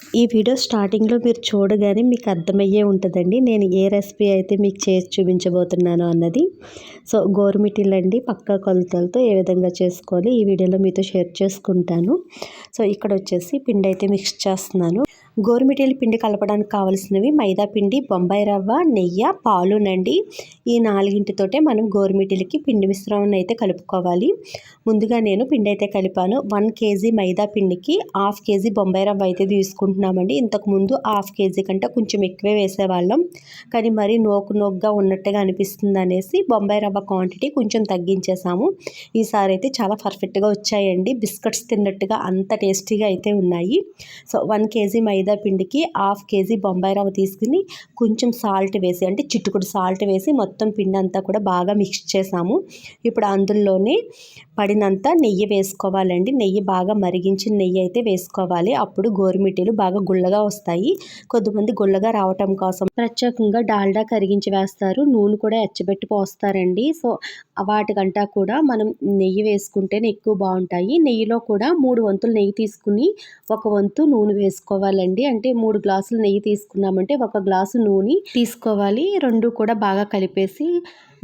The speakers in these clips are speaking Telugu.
ఈ వీడియో స్టార్టింగ్లో మీరు చూడగానే మీకు అర్థమయ్యే ఉంటుందండి. నేను ఏ రెసిపీ అయితే మీకు చేసి చూపించబోతున్నాను అన్నది. సో గోరుమిటీలు అండి పక్క కొలతలతో ఏ విధంగా చేసుకోవాలి ఈ వీడియోలో మీతో షేర్ చేసుకుంటాను. సో ఇక్కడ వచ్చేసి పిండి అయితే మిక్స్ చేస్తున్నాను. గోరుమిటీల పిండి కలపడానికి కావాల్సినవి మైదా పిండి బొంబాయి రవ్వ నెయ్యి పాలునండి ఈ నాలుగింటితోటే మనం గోరుమిటీలకి పిండి మిశ్రమం అయితే కలుపుకోవాలి. ముందుగా నేను పిండి అయితే కలిపాను. వన్ కేజీ మైదా పిండికి హాఫ్ కేజీ బొంబాయి రవ్వ అయితే తీసుకుంటున్నామండి. ఇంతకుముందు హాఫ్ కేజీ కంటే కొంచెం ఎక్కువే వేసేవాళ్ళం. కానీ మరీ నోకు నోకుగా ఉన్నట్టుగా అనిపిస్తుంది అనేసి బొంబాయి రవ్వ క్వాంటిటీ కొంచెం తగ్గించేసాము. ఈసారి అయితే చాలా పర్ఫెక్ట్గా వచ్చాయండి. బిస్కెట్స్ తిన్నట్టుగా అంత టేస్టీగా అయితే ఉన్నాయి. సో వన్ కేజీ మైదా మైదా పిండికి హాఫ్ కేజీ బొంబాయి రవ్వ తీసుకుని కొంచెం సాల్ట్ వేసి అంటే చిట్టుకుడు సాల్ట్ వేసి మొత్తం పిండి అంతా కూడా బాగా మిక్స్ చేసాము. ఇప్పుడు అందులోనే పడినంత నెయ్యి వేసుకోవాలండి. నెయ్యి బాగా మరిగించిన నెయ్యి అయితే వేసుకోవాలి. అప్పుడు గోరుమిటీలు బాగా గుల్లగా వస్తాయి. కొద్దిమంది గుల్లగా రావటం కోసం ప్రత్యేకంగా డాల్డా కరిగించి వేస్తారు. నూనె కూడా ఎచ్చబెట్టి పోస్తారండి. సో వాటికంటా కూడా మనం నెయ్యి వేసుకుంటేనే ఎక్కువ బాగుంటాయి. నెయ్యిలో కూడా మూడు వంతులు నెయ్యి తీసుకుని ఒక వంతు నూనె వేసుకోవాలండి. అంటే మూడు గ్లాసులు నెయ్యి తీసుకున్నామంటే ఒక గ్లాసు నూనె తీసుకోవాలి. రెండు కూడా బాగా కలిపేసి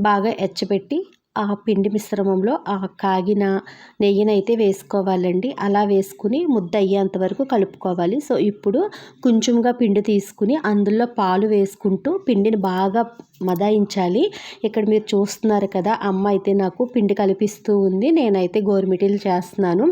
బాగా ఎచ్చబెట్టి ఆ పిండి మిశ్రమంలో ఆ కాగిన నెయ్యినైతే వేసుకోవాలండి. అలా వేసుకుని ముద్ద అయ్యేంత వరకు కలుపుకోవాలి. సో ఇప్పుడు కొంచెంగా పిండి తీసుకుని అందులో పాలు వేసుకుంటూ పిండిని బాగా మదాయించాలి. ఇక్కడ మీరు చూస్తున్నారు కదా అమ్మ అయితే నాకు పిండి కలిపిస్తూ ఉంది. నేనైతే గోరుమిటీలు చేస్తున్నాను.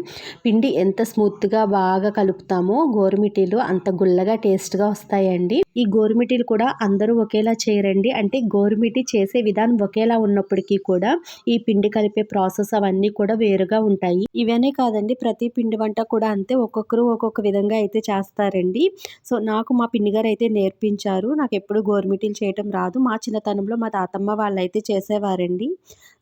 పిండి ఎంత స్మూత్గా బాగా కలుపుతామో గోరుమిటీలు అంత గుల్లగా టేస్ట్గా వస్తాయండి. ఈ గోరుమిటీలు కూడా అందరూ ఒకేలా చేయరండి. అంటే గోరుమిటి చేసే విధానం ఒకేలా ఉన్నప్పటికీ కూడా ఈ పిండి కలిపే ప్రాసెస్ అవన్నీ కూడా వేరుగా ఉంటాయి. ఇవనే కాదండి ప్రతి పిండి వంట కూడా అంతే. ఒక్కొక్కరు ఒక్కొక్క విధంగా అయితే చేస్తారండి. సో నాకు మా పిండి గారు అయితే నేర్పించారు. నాకు ఎప్పుడు గోరుమిటీలు చేయటం రాదు. మా చిన్న చిన్నతనంలో మా తాతమ్మ వాళ్ళు అయితే చేసేవారండి.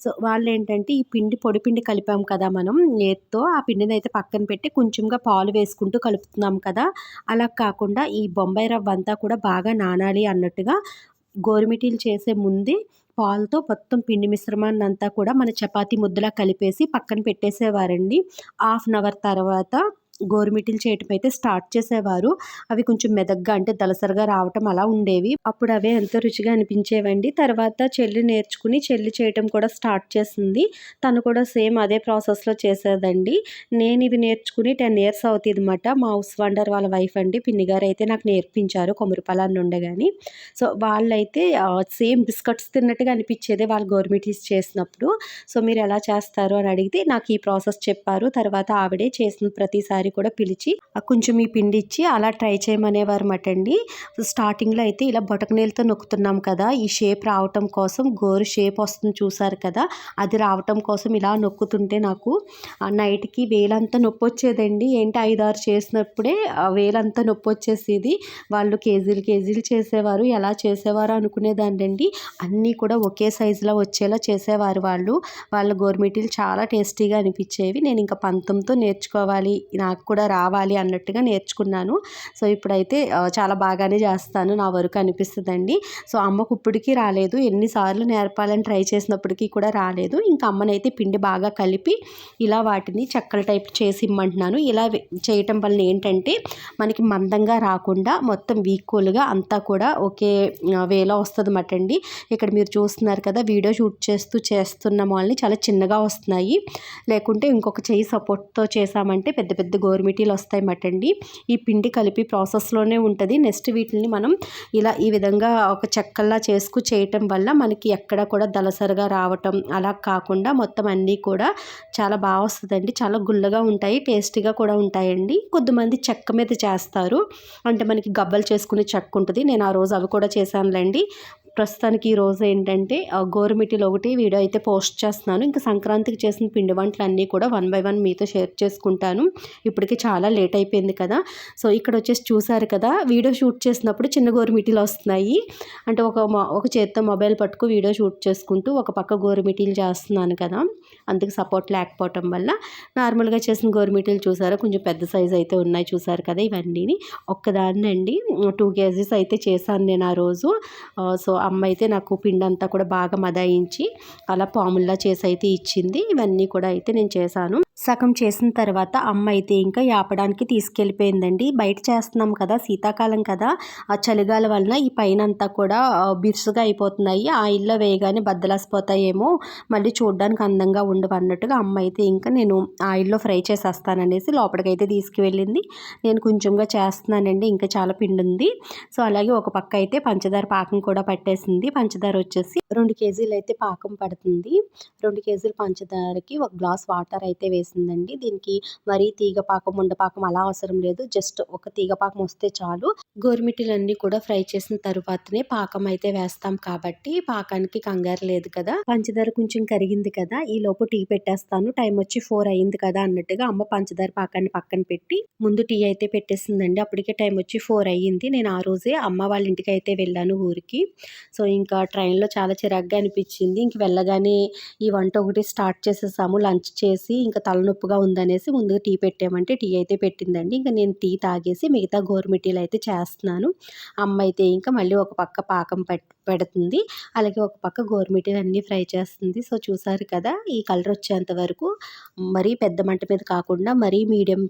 సో వాళ్ళు ఏంటంటే ఈ పిండి పొడి పిండి కలిపాం కదా మనం నేత్తో ఆ పిండిని అయితే పక్కన పెట్టి కొంచెంగా పాలు వేసుకుంటూ కలుపుతున్నాం కదా. అలా కాకుండా ఈ బొంబాయి రవ్వ అంతా కూడా బాగా నానాలి అన్నట్టుగా గోరుమిటీలు చేసే ముందే పాలతో మొత్తం పిండి మిశ్రమాన్ని అంతా కూడా మన చపాతీ ముద్దలా కలిపేసి పక్కన పెట్టేసేవారండి. హాఫ్ అన్ అవర్ తర్వాత గోరుమిటీలు చేయటం అయితే స్టార్ట్ చేసేవారు. అవి కొంచెం మెదగ్గా అంటే దలసరిగా రావటం అలా ఉండేవి. అప్పుడు అవే ఎంతో రుచిగా అనిపించేవండి. తర్వాత చెల్లి నేర్చుకుని చెల్లి చేయటం కూడా స్టార్ట్ చేసింది. తను కూడా సేమ్ అదే ప్రాసెస్లో చేసేదండి. నేను ఇవి నేర్చుకుని టెన్ ఇయర్స్ అవుతుంది అనమాట మా హౌస్ వండర్ వాళ్ళ వైఫ్ అండి. పిన్ని గారు అయితే నాకు నేర్పించారు కొమురుపలాన్ని ఉండగాని. సో వాళ్ళైతే సేమ్ బిస్కట్స్ తిన్నట్టుగా అనిపించేది వాళ్ళు గోరుమిటీస్ చేసినప్పుడు. సో మీరు ఎలా చేస్తారు అని అడిగితే నాకు ఈ ప్రాసెస్ చెప్పారు. తర్వాత ఆవిడే చేసిన ప్రతిసారి వారిని కూడా పిలిచి కొంచెం ఈ పిండి ఇచ్చి అలా ట్రై చేయమనేవారు అండి స్టార్టింగ్లో అయితే ఇలా బొటకనీళ్ళతో నొక్కుతున్నాం కదా ఈ షేప్ రావటం కోసం గోరు షేప్ వస్తుంది చూసారు కదా అది రావటం కోసం ఇలా నొక్కుతుంటే నాకు నైట్కి వేలంతా నొప్పి వచ్చేదండి ఏంటి ఐదారు చేసినప్పుడే వేలంతా నొప్పి వచ్చేసేది వాళ్ళు కేజీలు కేజీలు చేసేవారు. ఎలా చేసేవారు అనుకునేదాన్ని అన్నీ కూడా ఒకే సైజులో వచ్చేలా చేసేవారు వాళ్ళు. వాళ్ళ గోరుమిటీలు చాలా టేస్టీగా అనిపించేవి. నేను ఇంకా పంతంతో నేర్చుకోవాలి. నాకు నాకు కూడా రావాలి అన్నట్టుగా నేర్చుకున్నాను. సో ఇప్పుడైతే చాలా బాగానే చేస్తాను. నా వరకు అనిపిస్తుందండి. సో అమ్మకు ఇప్పటికీ రాలేదు. ఎన్నిసార్లు నేర్పాలని ట్రై చేసినప్పటికీ కూడా రాలేదు. ఇంకా అమ్మనైతే పిండి బాగా కలిపి ఇలా వాటిని చెక్కల టైప్ చేసి ఇమ్మంటున్నాను. ఇలా చేయటం వల్ల ఏంటంటే మనకి మందంగా రాకుండా మొత్తం ఈక్వల్గా అంతా కూడా ఒకే వేలో వస్తుంది అన్నమాట అండి ఇక్కడ మీరు చూస్తున్నారు కదా వీడియో షూట్ చేస్తూ చేస్తున్న వాళ్ళని చాలా చిన్నగా వస్తున్నాయి. లేకుంటే ఇంకొక చెయ్యి సపోర్ట్తో చేసామంటే పెద్ద పెద్ద గోరుమిటీలు వస్తాయి మటండి. ఈ పిండి కలిపి ప్రాసెస్లోనే ఉంటుంది. నెక్స్ట్ వీటిని మనం ఇలా ఈ విధంగా ఒక చెక్కల్లా చేసుకు చేయటం వల్ల మనకి ఎక్కడ కూడా దలసరిగా రావటం అలా కాకుండా మొత్తం అన్నీ కూడా చాలా బాగా వస్తుందండి. చాలా గుల్లగా ఉంటాయి. టేస్టీగా కూడా ఉంటాయండి. కొద్దిమంది చెక్క మీద చేస్తారు. అంటే మనకి గబ్బలు చేసుకునే చెక్క ఉంటుంది. నేను ఆ రోజు అవి కూడా చేశానులేండి. ప్రస్తుతానికి ఈ రోజు ఏంటంటే గోరుమిటిలో ఒకటి వీడియో అయితే పోస్ట్ చేస్తున్నాను. ఇంకా సంక్రాంతికి చేసిన పిండి వంటలు అన్నీ కూడా వన్ బై వన్ మీతో షేర్ చేసుకుంటాను. ఇప్పటికి చాలా లేట్ అయిపోయింది కదా. సో ఇక్కడ వచ్చేసి చూసారు కదా వీడియో షూట్ చేసినప్పుడు చిన్న గోరుమిటీలు వస్తున్నాయి. అంటే ఒక ఒక చేత్తో మొబైల్ పట్టుకు వీడియో షూట్ చేసుకుంటూ ఒక పక్క గోరుమిటీలు చేస్తున్నాను కదా. అందుకు సపోర్ట్ లేకపోవటం వల్ల నార్మల్గా చేసిన గోరుమిటీలు చూసారా? కొంచెం పెద్ద సైజ్ అయితే ఉన్నాయి చూసారు కదా ఇవన్నీ ఒక్కదాన్ని అండి టూ కేజీస్ అయితే చేశాను నేను ఆ రోజు. సో అమ్మ అయితే నాకు పిండి అంతా కూడా బాగా మదాయించి అలా పాముల్లా చేసి అయితే ఇచ్చింది. ఇవన్నీ కూడా అయితే నేను చేశాను. సగం చేసిన తర్వాత అమ్మ అయితే ఇంకా యాపడానికి తీసుకెళ్ళిపోయిందండి. బయట చేస్తున్నాం కదా శీతాకాలం కదా ఆ చలిగాల వలన ఈ పైన అంతా కూడా బిరుసుగా అయిపోతున్నాయి. ఆయిల్లో వేయగానే బద్దలసిపోతాయేమో మళ్ళీ చూడడానికి అందంగా ఉండవు అన్నట్టుగా అమ్మ అయితే ఇంకా నేను ఆయిల్లో ఫ్రై చేసేస్తాననేసి లోపలికైతే తీసుకువెళ్ళింది. నేను కొంచెంగా చేస్తున్నానండి ఇంకా చాలా పిండి ఉంది సో అలాగే ఒక పక్క అయితే పంచదార పాకం కూడా పట్టేసింది పంచదార వచ్చేసి రెండు కేజీలు అయితే పాకం పడుతుంది. రెండు కేజీలు పంచదారకి ఒక గ్లాస్ వాటర్ అయితే వేసిందండి. దీనికి మరీ తీగ పాకం ఉండపాకం అలా అవసరం లేదు. జస్ట్ ఒక తీగ పాకం వస్తే చాలు. గోరుమిటీలన్నీ కూడా ఫ్రై చేసిన తరువాతనే పాకం అయితే వేస్తాం కాబట్టి పాకానికి కంగారు లేదు కదా. పంచదార కొంచెం కరిగింది కదా. ఈ లోపు టీ పెట్టేస్తాను. టైం వచ్చి ఫోర్ అయింది కదా అన్నట్టుగా అమ్మ పంచదార పాకాన్ని పక్కన పెట్టి ముందు టీ అయితే పెట్టేసిందండి. అప్పటికే టైం వచ్చి ఫోర్ అయ్యింది. నేను ఆ రోజే అమ్మ వాళ్ళ ఇంటికి అయితే వెళ్ళాను ఊరికి. సో ఇంకా ట్రైన్లో చాలా చిరాగ్గా అనిపించింది. ఇంక వెళ్ళగానే ఈ వంట ఒకటి స్టార్ట్ చేసేసాము. లంచ్ చేసి ఇంకా తలనొప్పిగా ఉందనేసి ముందుగా టీ పెట్టామంటే టీ అయితే పెట్టిందండి. ఇంకా నేను టీ తాగేసి మిగతా గోరుమిటీలు అయితే చేస్తున్నాను. అమ్మ అయితే ఇంకా మళ్ళీ ఒక పక్క పాకం పెడుతుంది. అలాగే ఒక పక్క గోరుమిటీలు అన్నీ ఫ్రై చేస్తుంది. సో చూసారు కదా ఈ కలర్ వచ్చేంత వరకు మరీ పెద్ద మంట మీద కాకుండా మరీ మీడియం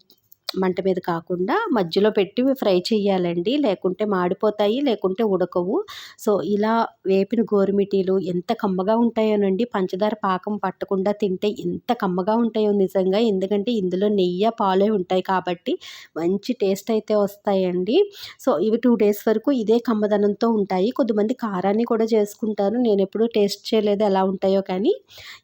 మంట మీద కాకుండా మధ్యలో పెట్టి ఫ్రై చేయాలండి లేకుంటే మాడిపోతాయి లేకుంటే ఉడకవు. సో ఇలా వేపిన గోరుమిటీలు ఎంత కమ్మగా ఉంటాయోనండి. పంచదార పాకం పట్టకుండా తింటే ఎంత కమ్మగా ఉంటాయో నిజంగా. ఎందుకంటే ఇందులో నెయ్యి పాలే ఉంటాయి కాబట్టి మంచి టేస్ట్ అయితే వస్తాయండి. సో ఇవి టూ డేస్ వరకు ఇదే కమ్మదనంతో ఉంటాయి. కొద్దిమంది కారాన్ని కూడా చేసుకుంటారు నేను ఎప్పుడూ టేస్ట్ చేయలేదు ఎలా ఉంటాయో కానీ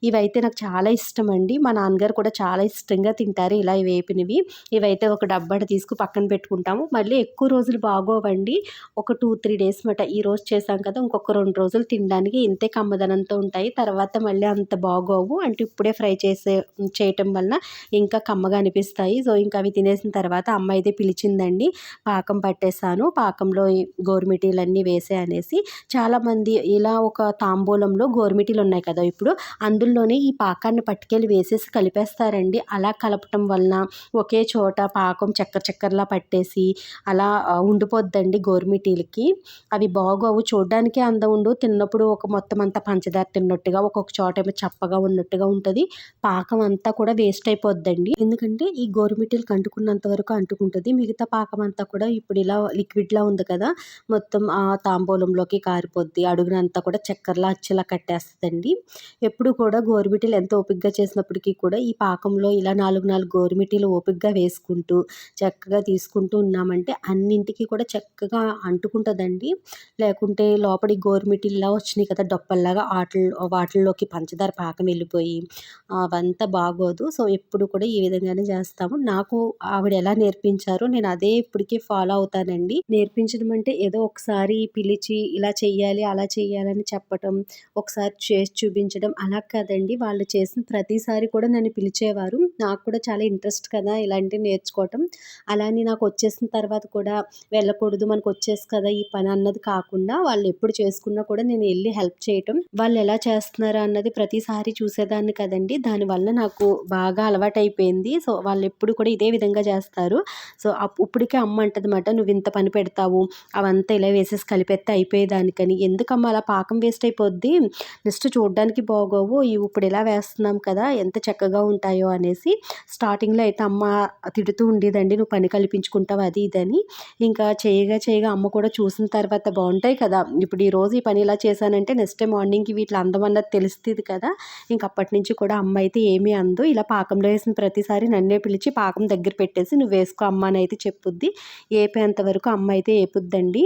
ఇవైతే నాకు చాలా ఇష్టం అండి మా నాన్నగారు కూడా చాలా ఇష్టంగా తింటారు ఇలా వేపినవి. ఇవైతే అయితే ఒక డబ్బా తీసుకు పక్కన పెట్టుకుంటాము. మళ్ళీ ఎక్కువ రోజులు బాగోవండి. ఒక టూ త్రీ డేస్ మాట ఈ రోజు చేసాం కదా ఇంకొక రెండు రోజులు తినడానికి ఇంతే కమ్మదనంతో ఉంటాయి. తర్వాత మళ్ళీ అంత బాగోవు. అంటే ఇప్పుడే ఫ్రై చేసే చేయటం వల్ల ఇంకా కమ్మగా అనిపిస్తాయి. సో ఇంకా అవి తినేసిన తర్వాత అమ్మ అయితే పిలిచిందండి పాకం పట్టేశాను. పాకంలో గోరుమిటీలన్నీ వేసే అనేసి. చాలామంది ఇలా ఒక తాంబూలంలో గోరుమిటీలు ఉన్నాయి కదా ఇప్పుడు అందులోనే ఈ పాకాన్ని పట్టుకెళ్ళి వేసేసి కలిపేస్తారండి. అలా కలపటం వలన ఒకే చోట పాకం చక్కెర చక్కెరలా పట్టేసి అలా ఉండిపోద్దండి గోరుమిటీలకి అవి బాగోవు. చూడడానికి అందం ఉండు తిన్నప్పుడు ఒక మొత్తం అంతా పంచదార తిన్నట్టుగా ఒక్కొక్క చోట ఏమో చప్పగా ఉన్నట్టుగా ఉంటుంది. పాకం అంతా కూడా వేస్ట్ అయిపోద్దండి. ఎందుకంటే ఈ గోరుమిటీలు కంటుకున్నంత వరకు అంటుకుంటుంది. మిగతా పాకం అంతా కూడా ఇప్పుడు ఇలా లిక్విడ్లా ఉంది కదా మొత్తం ఆ తాంబూలంలోకి కారిపోద్ది. అడుగునంతా కూడా చక్కెరలా అచ్చేలా కట్టేస్తుందండి. ఎప్పుడు కూడా గోరుమిటీలు ఎంత ఓపికగా చేసినప్పటికీ కూడా ఈ పాకంలో ఇలా నాలుగు నాలుగు గోరుమిటీలు ఓపికగా వేసుకుంటాం చేసుకుంటూ చక్కగా తీసుకుంటూ ఉన్నామంటే అన్నింటికి కూడా చక్కగా అంటుకుంటుందండి. లేకుంటే లోపలి గోరుమిటిల్లా వచ్చినాయి కదా డొప్పల్లాగా వాటిల్లో వాటిల్లోకి పంచదార పాకం వెళ్ళిపోయి అవంతా బాగోదు. సో ఎప్పుడు కూడా ఈ విధంగానే చేస్తాము. నాకు ఆవిడ ఎలా నేర్పించారో నేను అదే ఇప్పటికీ ఫాలో అవుతానండి. నేర్పించడం అంటే ఏదో ఒకసారి పిలిచి ఇలా చెయ్యాలి అలా చెయ్యాలని చెప్పటం ఒకసారి చేసి చూపించడం అలా కాదండి. వాళ్ళు చేసిన ప్రతిసారి కూడా నన్ను పిలిచేవారు. నాకు కూడా చాలా ఇంట్రెస్ట్ కదా ఇలాంటి నేర్ నేర్చుకోవటం. అలానే నాకు వచ్చేసిన తర్వాత కూడా వెళ్ళకూడదు మనకు వచ్చేసి కదా ఈ పని అన్నది కాకుండా వాళ్ళు ఎప్పుడు చేసుకున్నా కూడా నేను వెళ్ళి హెల్ప్ చేయటం. వాళ్ళు ఎలా చేస్తున్నారు అన్నది ప్రతిసారి చూసేదాన్ని కదండి. దానివల్ల నాకు బాగా అలవాటైపోయింది. సో వాళ్ళు ఎప్పుడు కూడా ఇదే విధంగా చేస్తారు. సో ఇప్పటికే అమ్మ అంటదన్నమాట నువ్వు ఇంత పని పెడతావు అవంతా ఇలా వేసేసి కలిపెత్తే అయిపోయేదానికని. ఎందుకమ్మా అలా పాకం వేస్ట్ అయిపోద్ది? నెక్స్ట్ చూడడానికి బాగోవు ఇవి ఇప్పుడు ఇలా వేస్తున్నాం కదా ఎంత చక్కగా ఉంటాయో అనేసి స్టార్టింగ్లో అయితే అమ్మ తిడుతూ ఉండేదండి. నువ్వు పని కల్పించుకుంటావు? అది ఇదని ఇంకా చేయగా చేయగా అమ్మ కూడా చూసిన తర్వాత బాగుంటాయి కదా. ఇప్పుడు ఈ రోజు ఈ పని ఇలా చేశానంటే నెక్స్ట్ డే మార్నింగ్కి వీటిలో అందం అన్నది తెలుస్తుంది కదా. ఇంకా అప్పటి నుంచి కూడా అమ్మ అయితే ఏమీ అందు. ఇలా పాకంలో వేసిన ప్రతిసారి నన్నే పిలిచి పాకం దగ్గర పెట్టేసి నువ్వు వేసుకో అమ్మ అని అయితే చెప్పుద్ది. ఏపేంత వరకు అమ్మ అయితే ఏపుద్దండి.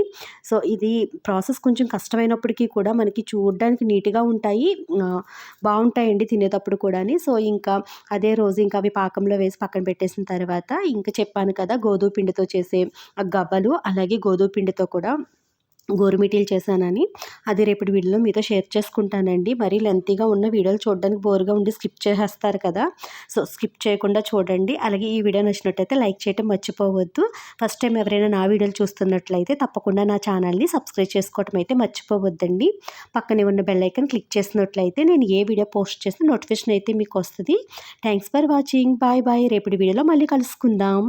సో ఇది ప్రాసెస్ కొంచెం కష్టమైనప్పటికీ కూడా మనకి చూడడానికి నీట్గా ఉంటాయి. బాగుంటాయండి తినేటప్పుడు కూడా సో ఇంకా అదే రోజు ఇంకా అవి పాకంలో వేసి పక్కన పెట్టేసిన తర్వాత ఇంకా చెప్పాను కదా గోధుమ పిండితో చేసే గవ్వలు అలాగే గోధుమ పిండితో కూడా గోరుమిటీలు చేశానని అది రేపటి వీడియోలో మీతో షేర్ చేసుకుంటానండి. మరీ లెంతీగా ఉన్న వీడియోలు చూడడానికి బోర్గా ఉండి స్కిప్ చేసేస్తారు కదా. సో స్కిప్ చేయకుండా చూడండి. అలాగే ఈ వీడియో నచ్చినట్టయితే లైక్ చేయడం మర్చిపోవద్దు. ఫస్ట్ టైం ఎవరైనా నా వీడియోలు చూస్తున్నట్లయితే తప్పకుండా నా ఛానల్ని సబ్స్క్రైబ్ చేసుకోవటం అయితే మర్చిపోవద్దండి. పక్కనే ఉన్న బెల్ ఐకన్ క్లిక్ చేసినట్లయితే నేను ఏ వీడియో పోస్ట్ చేసిన నోటిఫికేషన్ అయితే మీకు వస్తుంది. Thanks for watching. Bye bye. రేపటి వీడియోలో మళ్ళీ కలుసుకుందాం.